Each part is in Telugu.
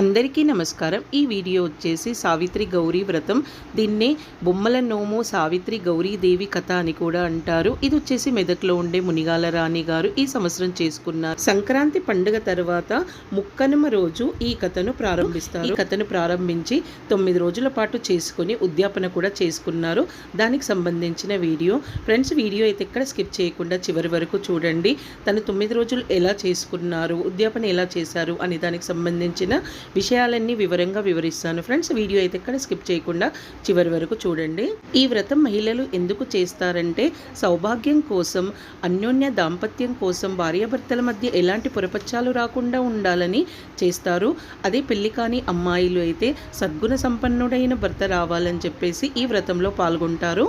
అందరికీ నమస్కారం. ఈ వీడియో వచ్చేసి సావిత్రి గౌరీ వ్రతం. దీన్నే బొమ్మల నోము సావిత్రి గౌరీదేవి కథ అని కూడా అంటారు. ఇది వచ్చేసి మెదక్లో ఉండే మునిగాల రాణి గారు ఈ సంవత్సరం చేసుకున్నారు. సంక్రాంతి పండుగ తర్వాత ముక్కనుమ రోజు ఈ కథను ప్రారంభిస్తారు. ఈ కథను ప్రారంభించి తొమ్మిది రోజుల పాటు చేసుకుని ఉద్యాపన కూడా చేసుకున్నారు. దానికి సంబంధించిన వీడియో. ఫ్రెండ్స్ వీడియో అయితే ఎక్కడ స్కిప్ చేయకుండా చివరి వరకు చూడండి. తను తొమ్మిది రోజులు ఎలా చేసుకున్నారు ఉద్యాపన ఎలా చేశారు అనే దానికి సంబంధించిన విషయాలన్నీ వివరంగా వివరిస్తాను. ఫ్రెండ్స్ వీడియో అయితే ఎక్కడ స్కిప్ చేయకుండా చివరి వరకు చూడండి. ఈ వ్రతం మహిళలు ఎందుకు చేస్తారంటే సౌభాగ్యం కోసం అన్యోన్య దాంపత్యం కోసం భార్యాభర్తల మధ్య ఎలాంటి పొరపచ్చాలు రాకుండా ఉండాలని చేస్తారు. అదే పెళ్ళి కాని అమ్మాయిలు అయితే సద్గుణ సంపన్నుడైన భర్త రావాలని చెప్పేసి ఈ వ్రతంలో పాల్గొంటారు.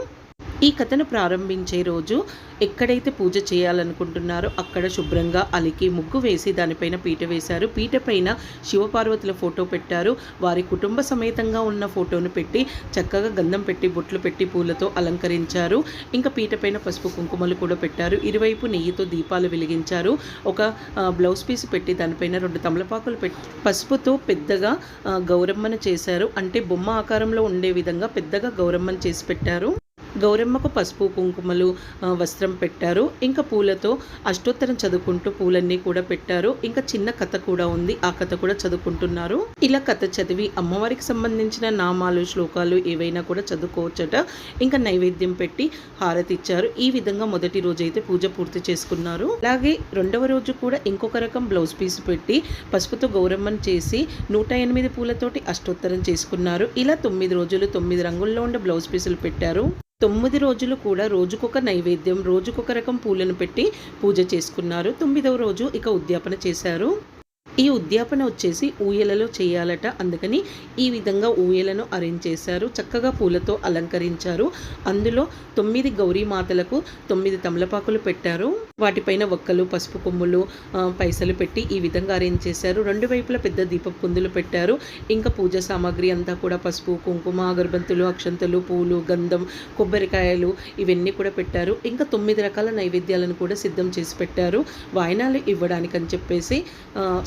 ఈ కథను ప్రారంభించే రోజు ఎక్కడైతే పూజ చేయాలనుకుంటున్నారో అక్కడ శుభ్రంగా అలికి ముగ్గు వేసి దానిపైన పీట వేశారు. పీట పైన శివపార్వతుల ఫోటో పెట్టారు. వారి కుటుంబ సమేతంగా ఉన్న ఫోటోను పెట్టి చక్కగా గంధం పెట్టి బొట్లు పెట్టి పూలతో అలంకరించారు. ఇంకా పీట పైన పసుపు కుంకుమలు కూడా పెట్టారు. ఇరువైపు నెయ్యితో దీపాలు వెలిగించారు. ఒక బ్లౌజ్ పీస్ పెట్టి దానిపైన రెండు తమలపాకులు పెట్టి పసుపుతో పెద్దగా గౌరమ్మను చేశారు. అంటే బొమ్మ ఆకారంలో ఉండే విధంగా పెద్దగా గౌరమ్మను చేసి పెట్టారు. గౌరమ్మకు పసుపు కుంకుమలు వస్త్రం పెట్టారు. ఇంకా పూలతో అష్టోత్తరం చదువుకుంటూ పూలన్నీ కూడా పెట్టారు. ఇంకా చిన్న కథ కూడా ఉంది. ఆ కథ కూడా చదువుకుంటున్నారు. ఇలా కథ చదివి అమ్మవారికి సంబంధించిన నామాలు శ్లోకాలు ఏవైనా కూడా చదువుకోవచ్చట. ఇంకా నైవేద్యం పెట్టి హారతి ఇచ్చారు. ఈ విధంగా మొదటి రోజు అయితే పూజ పూర్తి చేసుకున్నారు. అలాగే రెండవ రోజు కూడా ఇంకొక రకం బ్లౌజ్ పీస్ పెట్టి పసుపుతో గౌరమ్మను చేసి నూట ఎనిమిది పూలతోటి అష్టోత్తరం చేసుకున్నారు. ఇలా తొమ్మిది రోజులు తొమ్మిది రంగుల్లో ఉండే బ్లౌజ్ పీసులు పెట్టారు. తొమ్మిది రోజులు కూడా రోజుకొక నైవేద్యం రోజుకొక రకం పూలను పెట్టి పూజ చేసుకున్నారు. తొమ్మిదవ రోజు ఇక ఉద్యాపన చేశారు. ఈ ఉద్యాపన వచ్చేసి ఊయలలో చేయాలట. అందుకని ఈ విధంగా ఊయలను అరేంజ్ చేశారు. చక్కగా పూలతో అలంకరించారు. అందులో తొమ్మిది గౌరీ మాతలకు తొమ్మిది తమలపాకులు పెట్టారు. వాటిపైన ఒక్కలు పసుపు కొమ్ములు పైసలు పెట్టి ఈ విధంగా అరేంజ్ చేశారు. రెండు వైపులా పెద్ద దీపపు కుందులు పెట్టారు. ఇంకా పూజ సామాగ్రి అంతా కూడా పసుపు కుంకుమ అగరబంతులు అక్షంతలు పూలు గంధం కొబ్బరికాయలు ఇవన్నీ కూడా పెట్టారు. ఇంకా తొమ్మిది రకాల నైవేద్యాలను కూడా సిద్ధం చేసి పెట్టారు. వాయినాలు ఇవ్వడానికి అని చెప్పేసి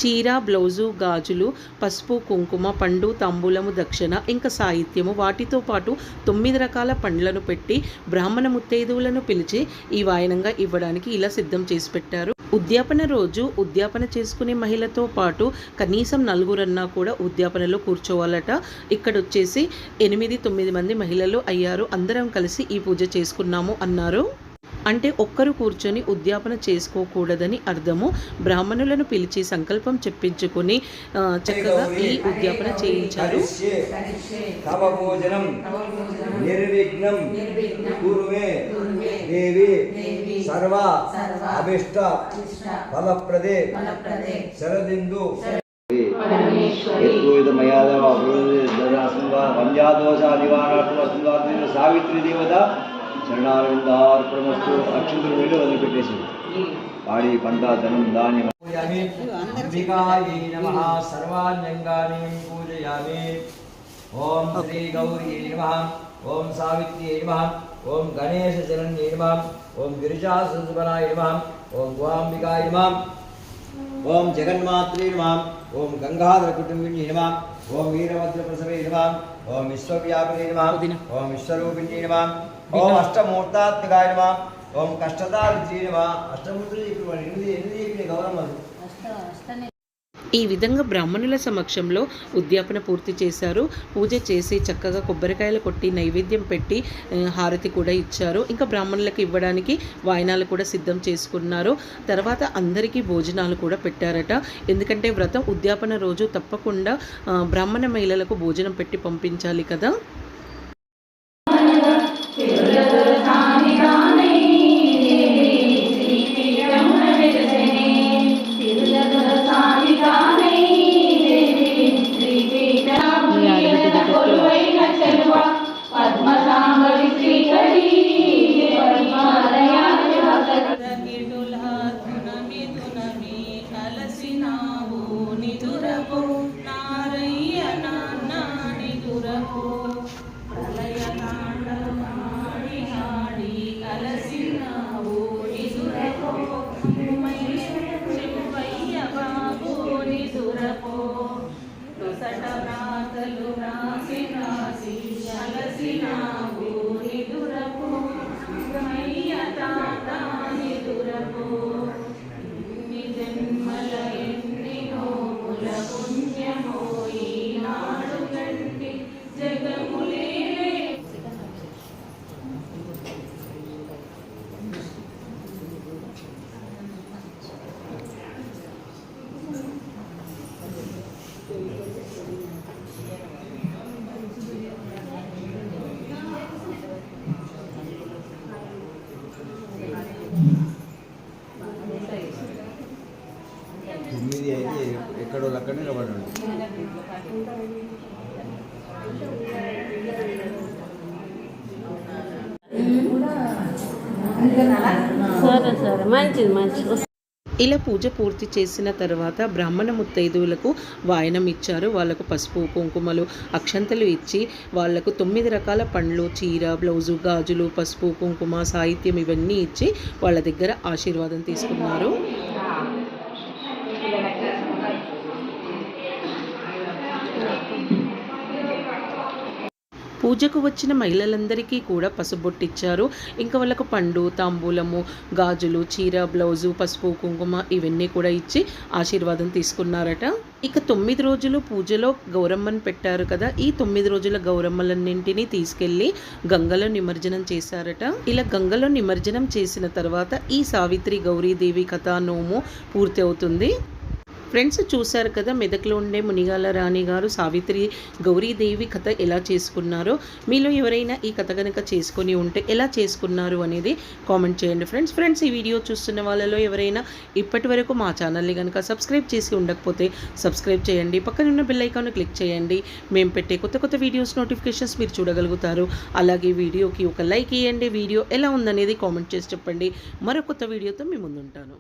చీర బ్లౌజు గాజులు పసుపు కుంకుమ పండు తాంబూలము దక్షిణ ఇంకా సాహిత్యము వాటితో పాటు తొమ్మిది రకాల పండ్లను పెట్టి బ్రాహ్మణ ముత్తైదువులను పిలిచి ఈ వాయనంగా ఇవ్వడానికి ఇలా సిద్ధం చేసి పెట్టారు. ఉద్యాపన రోజు ఉద్యాపన చేసుకునే మహిళతో పాటు కనీసం నలుగురన్నా కూడా ఉద్యాపనలో కూర్చోవాలట. ఇక్కడ వచ్చేసి ఎనిమిది తొమ్మిది మంది మహిళలు అయ్యారు. అందరం కలిసి ఈ పూజ చేసుకున్నాము అన్నారు. అంటే ఒక్కరు కూర్చొని ఉద్యాపన చేసుకోకూడదని అర్థము. బ్రాహ్మణులను పిలిచి సంకల్పం చెప్పించుకొని ఆ, చక్కగా ఈ ఉద్యాపన చేయించారు. తవ భోజనం నిర్విఘ్నం దేవి సర్వ అభిష్ట ఫలప్రదే శరదిందు. నివారణార్థం సావిత్రి దేవత శరణారందార్పణమస్తు అక్షంతులు వెళ్ళి వదిలిపెట్టేసి పాడి పంట ధనం ధాన్యం అంబికాయై నమః సర్వాణ్యంగాని పూజయామి. ఓం శ్రీ గౌరీ నమః. ఓం సావిత్రి నమః. ఓం గణేశ శరణ్యై నమః. ఓం గిరిజాసుబలాయ నమః. ఓం గోంబికాయ నమః. ఓం జగన్మాత్రే నమః. ఓం గంగాధర కుటుంబిని నమః. ఓం వీరభద్ర ప్రసవే నమః. ఓం విశ్వవ్యాపినే నమః. ఓం విశ్వరూపిణి నమః. ఓం అష్టమూర్తాత్మకాయ నమః. ఓం కష్టదారిద్రీ నమః. అష్టమూర్తులు ఇప్పుడు ఎనిమిది ఎనిమిది చెప్పిన గౌరమ్మలు ఈ విధంగా బ్రాహ్మణుల సమక్షంలో ఉద్యాపన పూర్తి చేశారు. పూజ చేసి చక్కగా కొబ్బరికాయలు కొట్టి నైవేద్యం పెట్టి హారతి కూడా ఇచ్చారు. ఇంకా బ్రాహ్మణులకు ఇవ్వడానికి వాయనాలు కూడా సిద్ధం చేసుకున్నారు. తర్వాత అందరికీ భోజనాలు కూడా పెట్టారట. ఎందుకంటే వ్రతం ఉద్యాపన రోజు తప్పకుండా బ్రాహ్మణ మహిళలకు భోజనం పెట్టి పంపించాలి కదా. నిదురపు నారయ్య నాన్న నిదురపు ప్రళయ తాండవాడి హాడి కలసినావు నిదురపు చెంపయ్య బాబు నిదురపు రాతలు రాసి రాసి అలసినావు నిదురపు మయ్య తాత ఎక్కడో అక్కడ నిలబడండి సరే సరే. మంచిది మంచిది. ఇలా పూజ పూర్తి చేసిన తర్వాత బ్రాహ్మణ ముత్తైదువులకు వాయనం ఇచ్చారు. వాళ్ళకు పసుపు కుంకుమలు అక్షంతలు ఇచ్చి వాళ్ళకు తొమ్మిది రకాల పండ్లు చీర బ్లౌజు గాజులు పసుపు కుంకుమ సాహిత్యం ఇవన్నీ ఇచ్చి వాళ్ళ దగ్గర ఆశీర్వాదం తీసుకున్నారు. పూజకు వచ్చిన మహిళలందరికీ కూడా పసుబొట్టిచ్చారు. ఇంకా వాళ్ళకు పండు తాంబూలము గాజులు చీర బ్లౌజు పసుపు కుంకుమ ఇవన్నీ కూడా ఇచ్చి ఆశీర్వాదం తీసుకున్నారట. ఇక తొమ్మిది రోజులు పూజలో గౌరమ్మను పెట్టారు కదా. ఈ తొమ్మిది రోజుల గౌరమ్మలన్నింటినీ తీసుకెళ్ళి గంగలో నిమజ్జనం చేశారట. ఇలా గంగలో నిమజ్జనం చేసిన తర్వాత ఈ సావిత్రి గౌరీదేవి కథా నోము పూర్తి అవుతుంది ఫ్రెండ్స్ చూశారు కదా మెదక్లో ఉండే మునిగాల రాణి గారు సావిత్రి గౌరీదేవి కథ ఎలా చేసుకున్నారో మీలో ఎవరైనా ఈ కథ కనుక చేసుకొని ఉంటే ఎలా చేసుకున్నారు అనేది కామెంట్ చేయండి. ఫ్రెండ్స్ ఫ్రెండ్స్ ఈ వీడియో చూస్తున్న వాళ్ళలో ఎవరైనా ఇప్పటి వరకు మా ఛానల్ని కనుక సబ్స్క్రైబ్ చేసి ఉండకపోతే సబ్స్క్రైబ్ చేయండి. పక్కన ఉన్న బెల్ ఐకాన్ క్లిక్ చేయండి. మేము పెట్టే కొత్త కొత్త వీడియోస్ నోటిఫికేషన్స్ మీరు చూడగలుగుతారు. అలాగే వీడియోకి ఒక లైక్ ఇవ్వండి వీడియో ఎలా ఉందనేది కామెంట్ చేసి చెప్పండి. మరో కొత్త వీడియోతో మేము ముందుంటాను.